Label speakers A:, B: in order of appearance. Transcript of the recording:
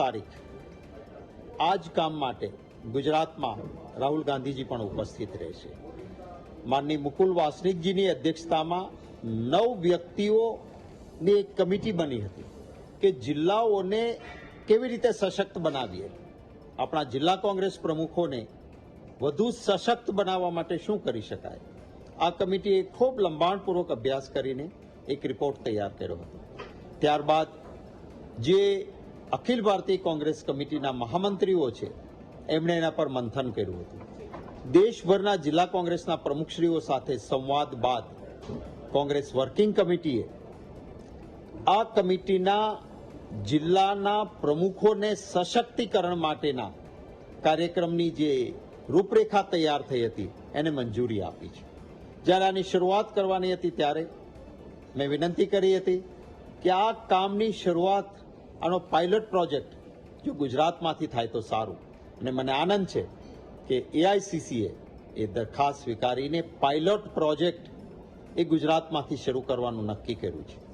A: તારીખ. આ જ કામ માટે ગુજરાતમાં રાહુલ ગાંધીજી પણ ઉપસ્થિત રહેશે. માનની મુકુલ વાસનિકજીની અધ્યક્ષતામાં નવ વ્યક્તિઓની એક કમિટી બની હતી કે જિલ્લાઓને કેવી રીતે સશક્ત બનાવીએ. આપણા જિલ્લા કોંગ્રેસ પ્રમુખોને વધુ સશક્ત બનાવવા માટે શું કરી શકાય? આ કમિટીએ ખૂબ લંબાણપૂર્વક અભ્યાસ કરીને એક રિપોર્ટ તૈયાર કર્યો હતો. ત્યારબાદ જે અખિલ ભારતીય કોંગ્રેસ કમિટીના મહામંત્રીઓ છે. એમણે એના પર મંથન કર્યું હતું. દેશભરના જિલ્લા કોંગ્રેસના પ્રમુખશ્રીઓ સાથે સંવાદ બાદ કોંગ્રેસ વર્કિંગ કમિટીએ આ કમિટીના જિલ્લાના પ્રમુખોને સશક્તિકરણ માટેના કાર્યક્રમની જે રૂપરેખા તૈયાર થઈ હતી, એને મંજૂરી આપી છે. જ્યારે આની શરૂઆત કરવાની હતી ત્યારે મેં વિનંતી કરી હતી કે આ કામની શરૂઆત આનો પાયલોટ પ્રોજેક્ટ જો ગુજરાતમાંથી થાય તો સારું. અને મને આનંદ છે કે એઆઈસીસીએ એ દરખાસ્ત સ્વીકારીને પાયલોટ પ્રોજેક્ટ એ ગુજરાતમાંથી શરૂ કરવાનું નક્કી કર્યું છે.